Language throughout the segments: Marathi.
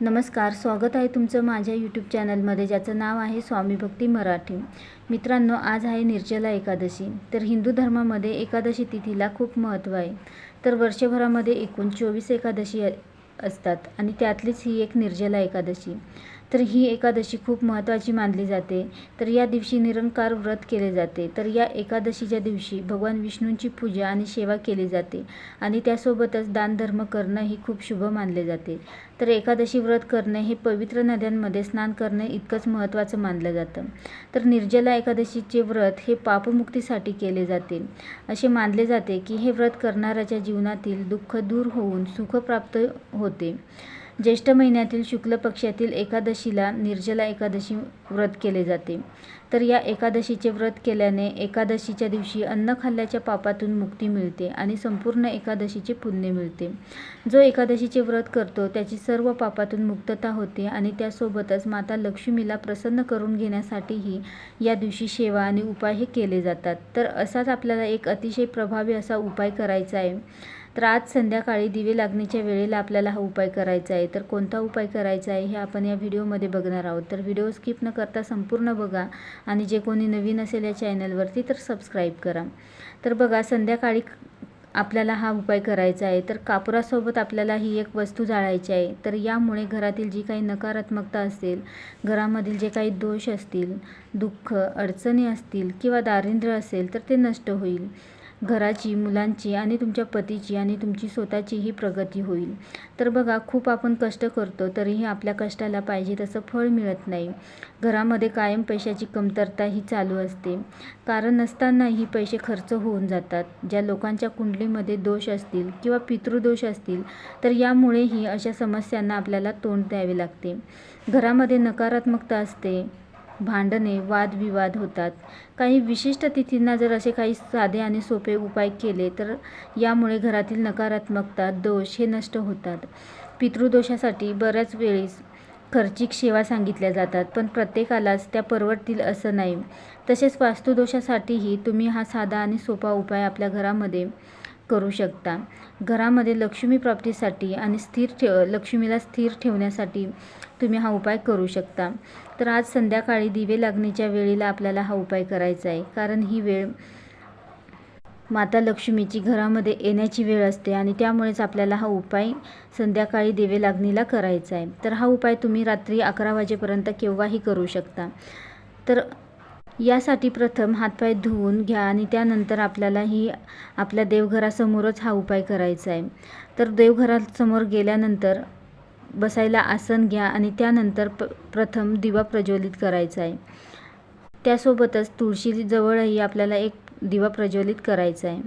नमस्कार स्वागत आहे तुमचं माझ्या यूट्यूब चॅनलमध्ये ज्याचं नाव आहे स्वामी भक्ती मराठी. मित्रांनो आज आहे निर्जला एकादशी. तर हिंदू धर्मामध्ये एकादशी तिथीला खूप महत्त्व आहे. तर वर्षभरामध्ये एकूण चोवीस एकादशी असतात आणि त्यातलीच ही एक निर्जला एकादशी. तर ही एकादशी खूप महत्त्वाची मानली जाते. तर या दिवशी निरंकार व्रत केले जाते. तर या एकादशीच्या दिवशी भगवान विष्णूंची पूजा आणि सेवा केली जाते आणि त्यासोबतच दानधर्म करणं ही खूप शुभ मानले जाते. तर एकादशी व्रत करणे हे पवित्र नद्यांमध्ये स्नान करणे इतकंच महत्त्वाचं मानलं जातं. तर निर्जला एकादशीचे व्रत हे पापमुक्तीसाठी केले जाते. असे मानले जाते की हे व्रत करणाऱ्याच्या जीवनातील दुःख दूर होऊन सुख प्राप्त होते. ज्येष्ठ महिन्यातील शुक्ल पक्षातील एकादशीला निर्जला एकादशी व्रत केले जाते. तर या एकादशीचे व्रत केल्याने एकादशीच्या दिवशी अन्न खाल्ल्याच्या पापातून मुक्ती मिळते आणि संपूर्ण एकादशीचे पुण्य मिळते. जो एकादशीचे व्रत करतो त्याची सर्व पापातून मुक्तता होते आणि त्यासोबतच माता लक्ष्मीला प्रसन्न करून घेण्यासाठीही या दिवशी सेवा आणि उपाय हे केले जातात. तर असाच आपल्याला एक अतिशय प्रभावी असा उपाय करायचा आहे. तर आज संध्याकाळी दिवे लागण्याच्या वेळेला आपल्याला हा उपाय करायचा आहे. तर कोणता उपाय करायचा आहे हे आपण या व्हिडिओमध्ये बघणार आहोत. तर व्हिडिओ स्किप न करता संपूर्ण बघा आणि जे कोणी नवीन असेल या चॅनलवरती तर सबस्क्राईब करा. तर बघा संध्याकाळी आपल्याला हा उपाय करायचा आहे. तर कापुरासोबत आपल्याला ही एक वस्तू जाळायची आहे. तर यामुळे घरातील जी काही नकारात्मकता असेल घरामधील जे काही दोष असतील दुःख अडचणी असतील किंवा दारिद्र्य असेल तर ते नष्ट होईल. घराची मुलांची आणि तुमच्या पतीची आणि तुमची स्वतःचीही प्रगती होईल. तर बघा खूप आपण कष्ट करतो तरीही आपल्या कष्टाला पाहिजे तसं फळ मिळत नाही. घरामध्ये कायम पैशाची कमतरता ही चालू असते. कारण नसतानाही पैसे खर्च होऊन जातात. ज्या लोकांच्या कुंडलीमध्ये दोष असतील किंवा पितृदोष असतील तर यामुळेही अशा समस्यांना आपल्याला तोंड द्यावे लागते. घरामध्ये नकारात्मकता असते. भांडणे वादविवाद होतात. काही विशिष्ट तिथींना जर असे काही साधे आणि सोपे उपाय केले तर यामुळे घरातील नकारात्मकता दोष हे नष्ट होतात. पितृदोषासाठी बऱ्याच वेळेस खर्चिक सेवा सांगितल्या जातात पण प्रत्येकालाच त्या परवडतील असं नाही. तसेच वास्तुदोषासाठीही तुम्ही हा साधा आणि सोपा उपाय आपल्या घरामध्ये करू शकता. घरामध्ये लक्ष्मी प्राप्तीसाठी आणि स्थिर ठेव लक्ष्मीला स्थिर ठेवण्यासाठी तुम्ही हा उपाय करू शकता. तर आज संध्याकाळी दिवे लागण्याच्या वेळेला आपल्याला हा उपाय करायचा आहे. कारण ही वेळ माता लक्ष्मीची घरामध्ये येण्याची वेळ असते आणि त्यामुळेच आपल्याला हा उपाय संध्याकाळी दिवे लागणीला करायचा आहे. तर हा उपाय तुम्ही रात्री अकरा वाजेपर्यंत केव्हाही करू शकता. तर यासाठी प्रथम हातपाय धुवून घ्या आणि त्यानंतर आपल्याला ही आपल्या देवघरासमोरच हा उपाय करायचा आहे. तर देवघरासमोर गेल्यानंतर बसायला आसन घ्या आणि त्यानंतर प प्रथम दिवा प्रज्वलित करायचा आहे. त्यासोबतच तुळशीजवळही आपल्याला एक दिवा प्रज्वलित करायचा आहे.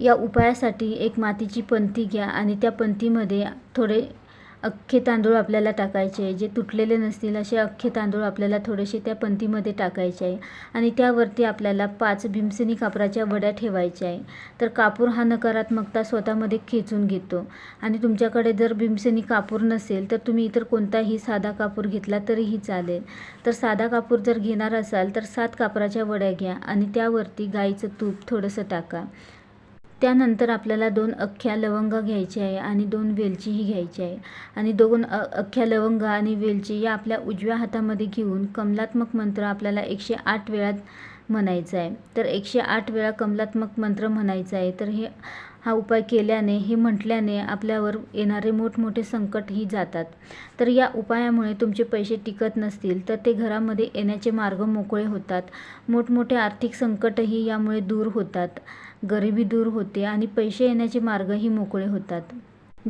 या उपायासाठी एक मातीची पंथी घ्या आणि त्या पंतीमध्ये थोडे अख्खे तांदूळ आपल्याला टाकायचे आहे. जे तुटलेले नसतील असे अख्खे तांदूळ आपल्याला थोडेसे त्या पंतीमध्ये टाकायचे आहे. आणि त्यावरती आपल्याला पाच भीमसेनी कापराच्या वड्या ठेवायच्या आहे. तर कापूर हा नकारात्मकता स्वतःमध्ये खेचून घेतो. आणि तुमच्याकडे जर भीमसेनी कापूर नसेल तर तुम्ही इतर कोणताही साधा कापूर घेतला तरीही चालेल. तर साधा कापूर जर घेणार असाल तर सात कापराच्या वड्या घ्या. आणि त्यावरती गाईचं तूप थोडंसं टाका. त्यानंतर आपल्याला दोन अख्ख्या लवंग घ्यायची आहे आणि दोन वेलचीही घ्यायची आहे. आणि दोन अ अख्ख्या लवंग आणि वेलची या आपल्या उजव्या हातामध्ये घेऊन कमलात्मक मंत्र आपल्याला एकशे आठ वेळात म्हणायचं आहे. तर एकशे आठ वेळा कमलात्मक मंत्र म्हणायचा आहे. तर हे हा उपाय केल्याने हे म्हटल्याने आपल्यावर येणारे मोठमोठे संकटही जातात. तर या उपायामुळे तुमचे पैसे टिकत नसतील तर ते घरामध्ये येण्याचे मार्ग मोकळे होतात. मोठमोठे आर्थिक संकटही यामुळे दूर होतात. गरिबी दूर होते आणि पैसे येण्याचे मार्गही मोकळे होतात.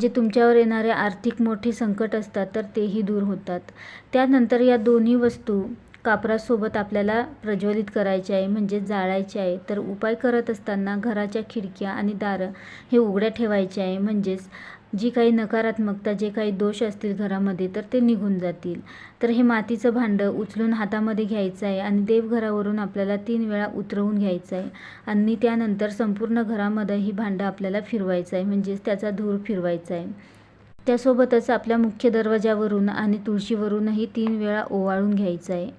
जे तुमच्यावर येणारे आर्थिक मोठे संकट असतात तर तेही दूर होतात. त्यानंतर या दोन्ही वस्तू कापरासोबत आपल्याला प्रज्वलित करायचे आहे म्हणजे जाळायचे आहे. तर उपाय करत असताना घराच्या खिडक्या आणि दारं हे उघड्या ठेवायचे आहे म्हणजेच जी काही नकारात्मकता जे काही दोष असतील घरामध्ये तर ते निघून जातील. तर हे मातीचं भांडं उचलून हातामध्ये घ्यायचं आहे आणि देवघरावरून आपल्याला तीन वेळा उतरवून घ्यायचं आहे. आणि त्यानंतर संपूर्ण घरामध्ये ही भांडं आपल्याला फिरवायचं आहे म्हणजेच त्याचा धूर फिरवायचा आहे. त्यासोबतच आपल्या मुख्य दरवाजावरून आणि तुळशीवरूनही तीन वेळा ओवाळून घ्यायचं आहे.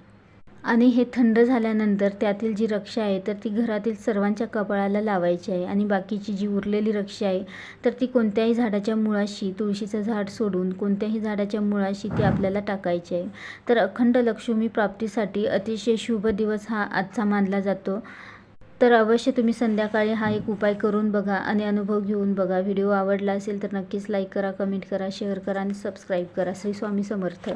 आणि हे थंड झाल्यानंतर त्यातील जी रक्षा आहे तर ती घरातील सर्वांच्या कपाळाला लावायची आहे. आणि बाकीची जी उरलेली रक्षा आहे तर ती कोणत्याही झाडाच्या मुळाशी तुळशीचं झाड सोडून कोणत्याही झाडाच्या मुळाशी ती आपल्याला टाकायची आहे. तर अखंड लक्ष्मी प्राप्तीसाठी अतिशय शुभ दिवस हा आजचा मानला जातो. तर अवश्य तुम्ही संध्याकाळी हा एक उपाय करून बघा आणि अनुभव घेऊन बघा. व्हिडिओ आवडला असेल तर नक्कीच लाईक करा कमेंट करा शेअर करा आणि सबस्क्राईब करा. श्री स्वामी समर्थ.